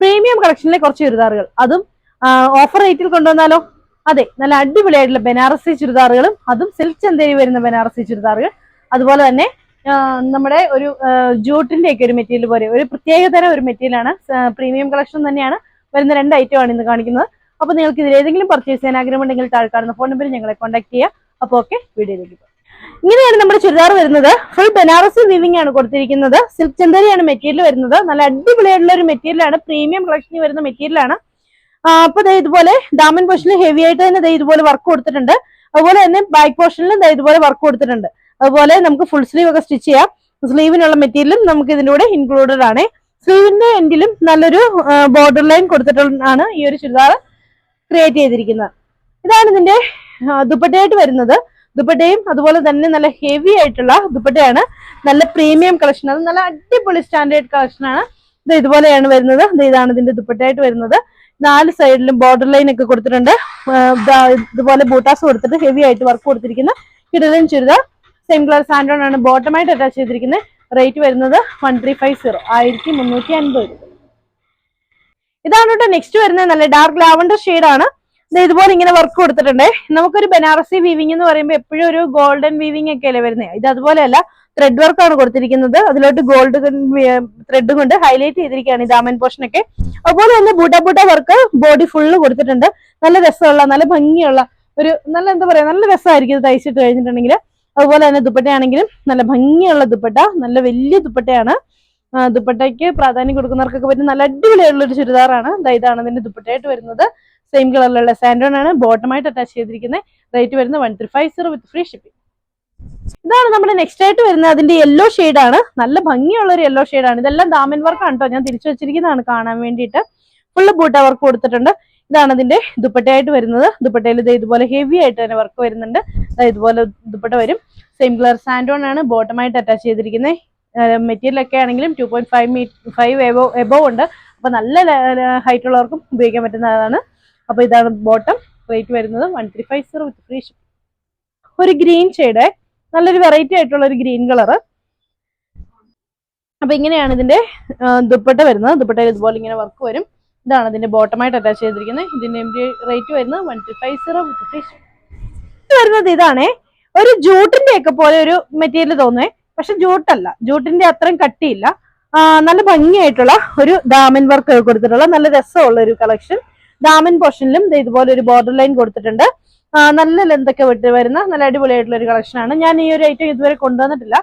Premium കളക്ഷനിലെ കുറച്ച് ചുരിദാറുകൾ. അതും offer റേറ്റിൽ കൊണ്ടുവന്നാലോ? അതെ നല്ല അടിപൊളിയായിട്ടുള്ള ബനാറസി ചുരിദാറുകളും അതും സിൽക്ക് ചന്തേരി വരുന്ന ബനാറസി ചുരിദാറുകൾ. അതുപോലെ തന്നെ നമ്മുടെ ഒരു ജൂട്ടിന്റെ ഒക്കെ ഒരു മെറ്റീരിയൽ പോലെ ഒരു പ്രത്യേകതരം ഒരു മെറ്റീരിയലാണ് പ്രീമിയം കളക്ഷൻ തന്നെയാണ് വരുന്ന രണ്ട് ഐറ്റം ആണ് ഇന്ന് കാണിക്കുന്നത്. അപ്പോൾ നിങ്ങൾക്ക് ഇതിലേതെങ്കിലും പർച്ചേസ് ചെയ്യാൻ ആഗ്രഹമുണ്ടെങ്കിൽ താഴെ കാണുന്ന ഫോൺ നമ്പറിൽ ഞങ്ങളെ കോൺടാക്ട് ചെയ്യുക. അപ്പോൾ ഓക്കെ വീഡിയോയിലേക്ക് ഇങ്ങനെയാണ് നമ്മുടെ ചുരിദാർ വരുന്നത്. ഫുൾ ബനാറസി വീവിംഗ് ആണ് കൊടുത്തിരിക്കുന്നത്. സിൽക്ക് ചന്തരിയാണ് മെറ്റീരിയൽ വരുന്നത്. നല്ല അടിപൊളിയായിട്ടുള്ള ഒരു മെറ്റീരിയലാണ് പ്രീമിയം കളക്ഷനിൽ വരുന്ന മെറ്റീരിയലാണ് അപ്പൊ ദേ ഇതുപോലെ ഡാമൻ പോർഷനിൽ ഹെവി ആയിട്ട് തന്നെ ദേ ഇതുപോലെ വർക്ക് കൊടുത്തിട്ടുണ്ട്. അതുപോലെ തന്നെ ബാക്ക് പോർഷനിലും ദേ ഇതുപോലെ വർക്ക് കൊടുത്തിട്ടുണ്ട്. അതുപോലെ നമുക്ക് ഫുൾ സ്ലീവ് ഒക്കെ സ്റ്റിച്ച് ചെയ്യാം. സ്ലീവിനുള്ള മെറ്റീരിയലും നമുക്ക് ഇതിന്റെ കൂടെ ഇൻക്ലൂഡഡ് ആണ്. സ്ലീവിന്റെ എൻഡിലും നല്ലൊരു ബോർഡർ ലൈൻ കൊടുത്തിട്ടാണ് ഈ ഒരു ചുരിദാർ ക്രിയേറ്റ് ചെയ്തിരിക്കുന്നത്. ഇതാണ് ഇതിന്റെ ദുപ്പട്ടയായിട്ട് വരുന്നത്. ദുപ്പട്ടയും അതുപോലെ തന്നെ നല്ല ഹെവി ആയിട്ടുള്ള ദുപ്പട്ടയാണ്. നല്ല പ്രീമിയം കളക്ഷൻ അത് നല്ല അടിപൊളി സ്റ്റാൻഡേർഡ് കളക്ഷൻ ആണ്. ഇത് ഇതുപോലെയാണ് വരുന്നത്. ഇത് ഇതാണ് ഇതിന്റെ ദുപ്പട്ടയായിട്ട് വരുന്നത്. നാല് സൈഡിലും ബോർഡർ ലൈൻ ഒക്കെ കൊടുത്തിട്ടുണ്ട്. ഇതുപോലെ ബൂട്ടാസ് കൊടുത്തിട്ട് ഹെവി ആയിട്ട് വർക്ക് കൊടുത്തിരിക്കുന്ന കിടലൻ ചുരിദാർ. സെയിം കളർ സാൻഡോൺ ആണ് ബോട്ടമായിട്ട് അറ്റാച്ച് ചെയ്തിരിക്കുന്നത് റേറ്റ് വരുന്നത് വൺ ത്രീ ഫൈവ് സീറോ ആയിരത്തി മുന്നൂറ്റി അൻപത് രൂപ. ഇതാണ് കേട്ടോ നെക്സ്റ്റ് വരുന്നത്. നല്ല ഡാർക്ക് ലാവണ്ടർ ആണ്. ഇതുപോലെ ഇങ്ങനെ വർക്ക് കൊടുത്തിട്ടുണ്ട്. നമുക്കൊരു ബനാറസി വീവിംഗ് എന്ന് പറയുമ്പോൾ എപ്പോഴും ഒരു ഗോൾഡൻ വീവിംഗ് ഒക്കെ അല്ലേ വരുന്നത് ഇത് അതുപോലെയല്ല ത്രെഡ് വർക്കാണ് കൊടുത്തിരിക്കുന്നത്. അതിലോട്ട് ഗോൾഡ് ത്രെഡ് കൊണ്ട് ഹൈലൈറ്റ് ചെയ്തിരിക്കുകയാണ് ഈ ദാമൻ പോർഷൻ ഒക്കെ. അതുപോലെ തന്നെ ബൂട്ട ബൂട്ട വർക്ക് ബോഡി ഫുള്ള് കൊടുത്തിട്ടുണ്ട്. നല്ല രസമുള്ള നല്ല ഭംഗിയുള്ള ഒരു നല്ല എന്താ പറയാ നല്ല രസമായിരിക്കും ഇത് തയ്ച്ചിട്ട് കഴിഞ്ഞിട്ടുണ്ടെങ്കിൽ അതുപോലെ തന്നെ ദുപ്പട്ടയാണെങ്കിലും നല്ല ഭംഗിയുള്ള ദുപ്പട്ട നല്ല വലിയ ദുപ്പട്ടയാണ്. ദുപ്പട്ടയ്ക്ക് പ്രാധാന്യം കൊടുക്കുന്നവർക്കൊക്കെ പറ്റുന്ന നല്ല അടിപൊളിയായിട്ടുള്ള ഒരു ചുരിദാറാണ് ഇതാണ് ഇതിന്റെ ദുപ്പട്ടയായിട്ട് വരുന്നത്. സെയിം കളറിലുള്ള സാൻഡോൺ ആണ്. ബോട്ടമായിട്ട് അറ്റാച്ച് ചെയ്തിരിക്കുന്നത്. റേറ്റ് വരുന്നത് one three five zero with free shipping ഇതാണ് നമ്മുടെ നെക്സ്റ്റ് ആയിട്ട് വരുന്നത്. അതിന്റെ യെല്ലോ ആണ്. നല്ല ഭംഗിയുള്ള ഒരു യെല്ലോ ആണ്. ഇതെല്ലാം ദാമൻ വർക്ക് ആണ് കേട്ടോ ഞാൻ തിരിച്ചു വെച്ചിരിക്കുന്നതാണ് കാണാൻ വേണ്ടിയിട്ട്. ഫുള്ള് ബൂട്ട വർക്ക് കൊടുത്തിട്ടുണ്ട്. ഇതാണ് അതിന്റെ ദുപ്പട്ടയായിട്ട് വരുന്നത്. ദുപ്പട്ടയിൽ ഇത് ഇതുപോലെ ഹെവി ആയിട്ട് തന്നെ വർക്ക് വരുന്നുണ്ട്. ഇതുപോലെ ദുപ്പട്ട വരും. സെയിം കളർ സാൻഡോൺ ആണ്. ബോട്ടമായിട്ട് അറ്റാച്ച് ചെയ്തിരിക്കുന്നത്. മെറ്റീരിയൽ ഒക്കെ ആണെങ്കിലും ടു പോയിന്റ് ഫൈവ് മീ ഫൈവ് എബോ എബോ ഉണ്ട്. അപ്പൊ നല്ല ഹൈറ്റ് ഉള്ളവർക്കും ഉപയോഗിക്കാൻ പറ്റുന്നതാണ് അപ്പൊ ഇതാണ് ബോട്ടം റേറ്റ് വരുന്നത് one three five zero with free ഒരു ഗ്രീൻ ഷെയ്ഡ് നല്ലൊരു വെറൈറ്റി ആയിട്ടുള്ള ഒരു ഗ്രീൻ കളർ അപ്പൊ ഇങ്ങനെയാണ് ഇതിന്റെ ദുപ്പട്ട വരുന്നത്. ദുപ്പട്ടയിൽ ഇതുപോലെ ഇങ്ങനെ വർക്ക് വരും. ഇതാണ് ഇതിന്റെ ബോട്ടമായിട്ട് അറ്റാച്ച് ചെയ്തിരിക്കുന്നത്. ഇതിന്റെ റേറ്റ് വരുന്നത് one three five zero with free വരുന്നത് ഇതാണേ. ഒരു ജൂട്ടിന്റെ ഒക്കെ പോലെ ഒരു മെറ്റീരിയൽ തോന്നുവേ പക്ഷെ ജൂട്ടല്ല ജൂട്ടിന്റെ അത്രയും കട്ടിയില്ല. നല്ല ഭംഗിയായിട്ടുള്ള ഒരു ഡാമൻ വർക്ക് കൊടുത്തിട്ടുള്ള നല്ല രസമുള്ള ഒരു കളക്ഷൻ ദാമൻ പോർഷനിലും ഇതുപോലെ ഒരു ബോർഡർ ലൈൻ കൊടുത്തിട്ടുണ്ട്. നല്ല ലെന്തൊക്കെ വിട്ട് വരുന്ന നല്ല അടിപൊളിയായിട്ടുള്ള ഒരു കളക്ഷനാണ് ഞാൻ ഈ ഒരു ഐറ്റം ഇതുവരെ കൊണ്ടുവന്നിട്ടില്ല.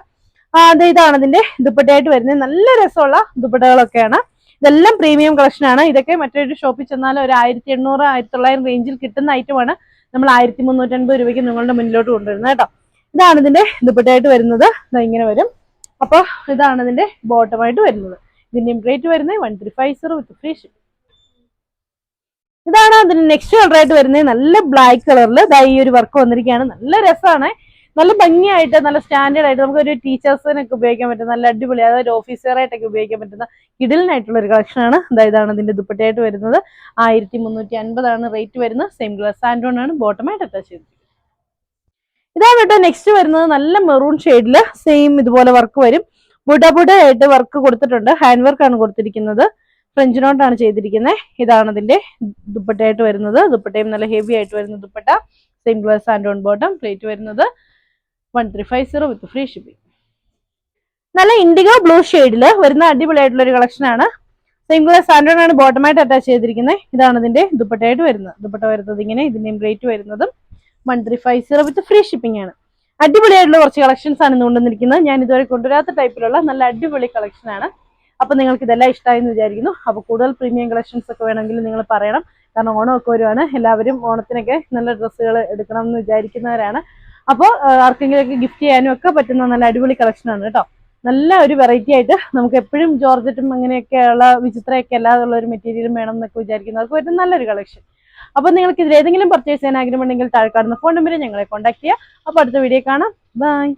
ഇതാണ് ഇതിന്റെ ദുപ്പട്ടയായിട്ട് വരുന്നത്. നല്ല രസമുള്ള ദുപ്പട്ടകളൊക്കെയാണ്. ഇതെല്ലാം പ്രീമിയം കളക്ഷനാണ് ഇതൊക്കെ മറ്റൊരു ഷോപ്പിൽ ചെന്നാൽ ഒരു ആയിരത്തി എണ്ണൂറ് ആയിരത്തി തൊള്ളായിരം റേഞ്ചിൽ കിട്ടുന്ന ഐറ്റമാണ് നമ്മൾ ആയിരത്തി മുന്നൂറ്റൻപത് രൂപയ്ക്ക് നിങ്ങളുടെ മുന്നിലോട്ട് കൊണ്ടുവരുന്നത് കേട്ടോ. ഇതാണ് ഇതിന്റെ ദുപ്പട്ടയായിട്ട് വരുന്നത്. ഇങ്ങനെ വരും. അപ്പൊ ഇതാണ് ഇതിന്റെ ബോട്ടമായിട്ട് വരുന്നത്. ഇതിന്റെ റേറ്റ് വരുന്നത് one three five zero with free ship ഇതാണ് അതിന് നെക്സ്റ്റ് കളർ ആയിട്ട് വരുന്നത്. നല്ല ബ്ലാക്ക് കളറിൽ ദാ ഈ ഒരു വർക്ക് വന്നിരിക്കുകയാണ്. നല്ല രസമാണ്. നല്ല ഭംഗിയായിട്ട് നല്ല സ്റ്റാൻഡേർഡ് ആയിട്ട് നമുക്ക് ഒരു ടീച്ചേഴ്സിനൊക്കെ ഉപയോഗിക്കാൻ പറ്റുന്ന നല്ല അടിപൊളി അതായത് ഓഫീസറായിട്ടൊക്കെ ഉപയോഗിക്കാൻ പറ്റുന്ന കിഡിലിനായിട്ടുള്ള ഒരു കളക്ഷനാണ് ഇതാണ് ഇതിന്റെ ദുപ്പട്ടയായിട്ട് വരുന്നത്. ആയിരത്തി മുന്നൂറ്റി അൻപതാണ് റേറ്റ് വരുന്നത് സെയിം ഗ്ലാസ് സാൻഡോൺ ആണ് ബോട്ടമായിട്ട് അറ്റാച്ച് ചെയ്തിരിക്കുന്നത്. ഇതാണ് കേട്ടോ നെക്സ്റ്റ് വരുന്നത്. നല്ല മെറൂൺ ഷെയ്ഡിൽ സെയിം ഇതുപോലെ വർക്ക് വരും. ബുഡ ബുഡ ആയിട്ട് വർക്ക് കൊടുത്തിട്ടുണ്ട്. ഹാൻഡ് വർക്ക് ആണ് കൊടുത്തിരിക്കുന്നത്. ഫ്രഞ്ച് നോട്ടാണ് ചെയ്തിരിക്കുന്നത് ഇതാണ് ഇതിന്റെ ദുപ്പട്ടയായിട്ട് വരുന്നത്. ദുപ്പട്ടയും നല്ല ഹെവി ആയിട്ട് വരുന്ന dupatta. Same glass and on bottom plate വരുന്നത് one three five zero with free shipping നല്ല ഇൻഡിഗോ ബ്ലൂ ഷെയ്ഡിൽ വരുന്ന അടിപൊളിയായിട്ടുള്ള ഒരു കളക്ഷനാണ് സെയിം ഗ്ലാസ് സാൻഡോൺ ആണ് ബോട്ടമായിട്ട് അറ്റാച്ച് ചെയ്തിരിക്കുന്നത് ഇതാണ് ഇതിന്റെ ദുപ്പട്ടയായിട്ട് വരുന്നത്. ദുപ്പട്ട വരുന്നത് ഇങ്ങനെ ഇതിന്റെയും റേറ്റ് വരുന്നതും one three five zero with free shipping ആണ്. അടിപൊളിയായിട്ടുള്ള കുറച്ച് കളക്ഷൻസ് ആണ് ഇന്ന് കൊണ്ടുവന്നിരിക്കുന്നത്. ഞാൻ ഇതുവരെ കൊണ്ടുവരാത്ത ടൈപ്പിലുള്ള നല്ല അടിപൊളി കളക്ഷൻ ആണ്. അപ്പൊ നിങ്ങൾക്ക് ഇതെല്ലാം ഇഷ്ടമായി എന്ന് വിചാരിക്കുന്നു. അപ്പൊ കൂടുതൽ പ്രീമിയം കളക്ഷൻസ് ഒക്കെ വേണമെങ്കിൽ നിങ്ങൾ പറയണം. കാരണം ഓണമൊക്കെ വരുവാണ്. എല്ലാവരും ഓണത്തിനൊക്കെ നല്ല ഡ്രസ്സുകൾ എടുക്കണം എന്ന് വിചാരിക്കുന്നവരാണ് അപ്പോൾ ആർക്കെങ്കിലുമൊക്കെ ഗിഫ്റ്റ് ചെയ്യാനും ഒക്കെ പറ്റുന്ന നല്ല അടിപൊളി കളക്ഷൻ ആണ് കേട്ടോ. നല്ല ഒരു വെറൈറ്റി ആയിട്ട് നമുക്ക് എപ്പോഴും ജോർജറ്റും അങ്ങനെയൊക്കെയുള്ള വിചിത്രമൊക്കെ അല്ലാതുള്ള ഒരു മെറ്റീരിയലും വേണം എന്നൊക്കെ വിചാരിക്കുന്നവർക്ക് പറ്റും നല്ലൊരു കളക്ഷൻ അപ്പോൾ നിങ്ങൾക്ക് ഇതിലേതെങ്കിലും പർച്ചേസ് ചെയ്യാൻ ആഗ്രഹമുണ്ടെങ്കിൽ താഴെ കാണുന്ന ഫോൺ നമ്പറിൽ ഞങ്ങളെ കോൺടാക്ട് ചെയ്യുക. അപ്പോൾ അടുത്ത വീഡിയോ കാണാം. ബൈ